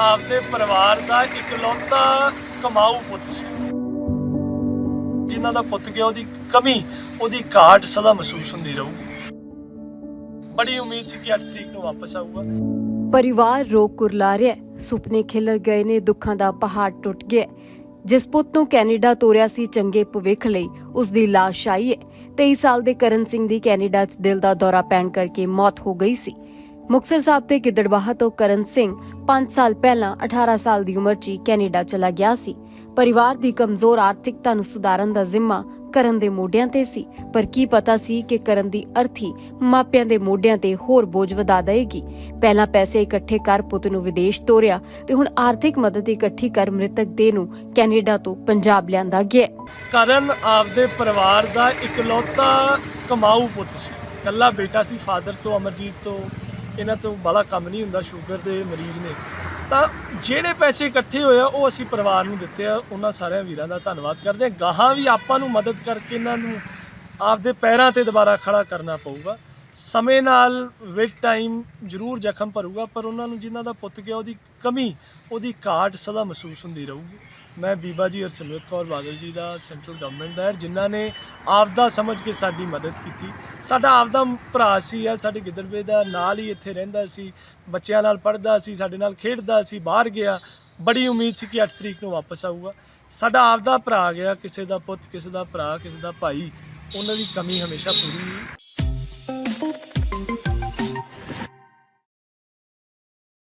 ਆਪਦੇ ਪਰਿਵਾਰ ਦਾ ਇਕਲੌਤਾ ਕਮਾਊ ਪੁੱਤ ਸੀ। ਜਿਨ੍ਹਾਂ ਦਾ ਪੁੱਤ ਗਿਆ ਉਹਦੀ ਕਮੀ, ਉਹਦੀ ਘਾਟ ਸਦਾ ਮਹਿਸੂਸ ਹੁੰਦੀ ਰਹੂਗੀ। ਬੜੀ ਉਮੀਦ ਸੀ ਕਿ 8 ਤਰੀਕ ਨੂੰ ਵਾਪਸ ਆਊਗਾ। ਪਰਿਵਾਰ ਰੋ ਕੁਰਲਾ ਰਿਹਾ ਸੁਪਨੇ ਖਿਲਰ ਗਏ ਨੇ, ਦੁੱਖਾਂ ਦਾ ਪਹਾੜ ਟੁੱਟ ਗਿਆ। ਜਿਸ ਪੁੱਤ ਨੂੰ ਕੈਨੇਡਾ ਤੋਰਿਆ ਸੀ ਚੰਗੇ ਭਵਿੱਖ ਲਈ ਉਸ ਦੀ ਲਾਸ਼ ਆਈ ਹੈ। 23 ਸਾਲ ਦੇ ਕਰਨ ਸਿੰਘ ਦੀ ਕੈਨੇਡਾ 'ਚ ਦਿਲ ਦਾ ਦੌਰਾ ਪੈਣ ਕਰਕੇ ਮੌਤ ਹੋ ਗਈ ਸੀ। ਮੁਕਤਸਰ ਸਾਹਿਬ ਦੇ ਗਿੱਦੜਬਾਹਾ ਤੋਂ ਕਰਨ ਸਿੰਘ 5 ਸਾਲ ਪਹਿਲਾਂ 18 ਸਾਲ ਦੀ ਉਮਰ 'ਚ ਕੈਨੇਡਾ ਚਲਾ ਗਿਆ ਸੀ। ਪਰਿਵਾਰ ਦੀ ਕਮਜ਼ੋਰ ਆਰਥਿਕਤਾ ਨੂੰ ਸੁਧਾਰਨ ਦਾ ਜ਼ਿੰਮਾ ਕਰਨ ਦੇ ਮੋਢਿਆਂ ਤੇ ਸੀ। ਪਰ ਕੀ ਪਤਾ ਸੀ ਕਿ ਕਰਨ ਦੀ ਅਰਥੀ ਮਾਪਿਆਂ ਦੇ ਮੋਢਿਆਂ ਤੇ ਹੋਰ ਬੋਝ ਵਧਾ ਦੇਗੀ ਪਹਿਲਾਂ ਪੈਸੇ ਇਕੱਠੇ ਕਰ ਪੁੱਤ ਨੂੰ ਵਿਦੇਸ਼ ਤੋਰਿਆ ਤੇ ਹੁਣ ਆਰਥਿਕ ਮਦਦ ਇਕੱਠੀ ਕਰ ਮ੍ਰਿਤਕ ਦੇ ਨੂੰ ਕੈਨੇਡਾ ਤੋਂ ਪੰਜਾਬ ਲਿਆਂਦਾ ਗਿਆ ਕਰਨ ਆਪਦੇ ਪਰਿਵਾਰ ਦਾ ਇਕਲੌਤਾ ਕਮਾਊ ਪੁੱਤ ਸੀ। ਕੱਲਾ ਬੇਟਾ ਸੀ, ਫਾਦਰ ਤੋਂ ਅਮਰਜੀਤ ਤੋਂ ਇਹਨਾਂ ਤੋਂ ਬੜਾ ਕੰਮ ਨਹੀਂ ਹੁੰਦਾ ਸ਼ੂਗਰ ਦੇ ਮਰੀਜ਼ ਨੇ। ਤਾਂ ਜਿਹੜੇ ਪੈਸੇ ਇਕੱਠੇ ਹੋਏ ਆ, ਉਹ ਅਸੀਂ ਪਰਿਵਾਰ ਨੂੰ ਦਿੱਤੇ ਆ। ਉਹਨਾਂ ਸਾਰਿਆਂ ਵੀਰਾਂ ਦਾ ਧੰਨਵਾਦ ਕਰਦੇ ਹਾਂ। ਗਾਹਾਂ ਵੀ ਆਪਾਂ ਨੂੰ ਮਦਦ ਕਰਕੇ ਇਹਨਾਂ ਨੂੰ ਆਪਦੇ ਪੈਰਾਂ ਤੇ ਦੁਬਾਰਾ ਖੜਾ ਕਰਨਾ ਪਊਗਾ। ਸਮੇਂ ਨਾਲ ਵਿਦ ਟਾਈਮ ਜ਼ਰੂਰ ਜ਼ਖਮ ਭਰੂਗਾ, ਪਰ ਉਹਨਾਂ ਨੂੰ ਜਿਨ੍ਹਾਂ ਦਾ ਪੁੱਤ ਗਿਆ, ਉਹਦੀ ਕਮੀ, ਉਹਦੀ ਘਾਟ ਸਦਾ ਮਹਿਸੂਸ ਹੁੰਦੀ ਰਹੂਗੀ। ਮੈਂ ਬੀਬਾ ਜੀ ਹਰਸਿਮਰਤ ਕੌਰ ਬਾਦਲ ਜੀ ਦਾ ਸੈਂਟਰਲ ਗਵਰਨਮੈਂਟ ਦਾ ਹੈ, ਜਿਨ੍ਹਾਂ ਨੇ ਆਪਦਾ ਸਮਝ ਕੇ ਸਾਡੀ ਮਦਦ ਕੀਤੀ। ਸਾਡਾ ਆਪਦਾ ਭਰਾ ਸੀ ਆ ਸਾਡੇ ਗਿੱਦੜਵੇ ਦਾ ਨਾਲ ਹੀ ਇੱਥੇ ਰਹਿੰਦਾ ਸੀ ਬੱਚਿਆਂ ਨਾਲ ਪੜ੍ਹਦਾ ਸੀ ਸਾਡੇ ਨਾਲ ਖੇਡਦਾ ਸੀ ਬਾਹਰ ਗਿਆ। ਬੜੀ ਉਮੀਦ ਸੀ ਕਿ 8 ਤਰੀਕ ਨੂੰ ਵਾਪਸ ਆਊਗਾ। ਸਾਡਾ ਆਪਦਾ ਭਰਾ ਗਿਆ ਕਿਸੇ ਦਾ ਪੁੱਤ ਕਿਸੇ ਦਾ ਭਰਾ ਕਿਸੇ ਦਾ ਭਾਈ ਉਹਨਾਂ ਦੀ ਕਮੀ ਹਮੇਸ਼ਾ ਪੂਰੀ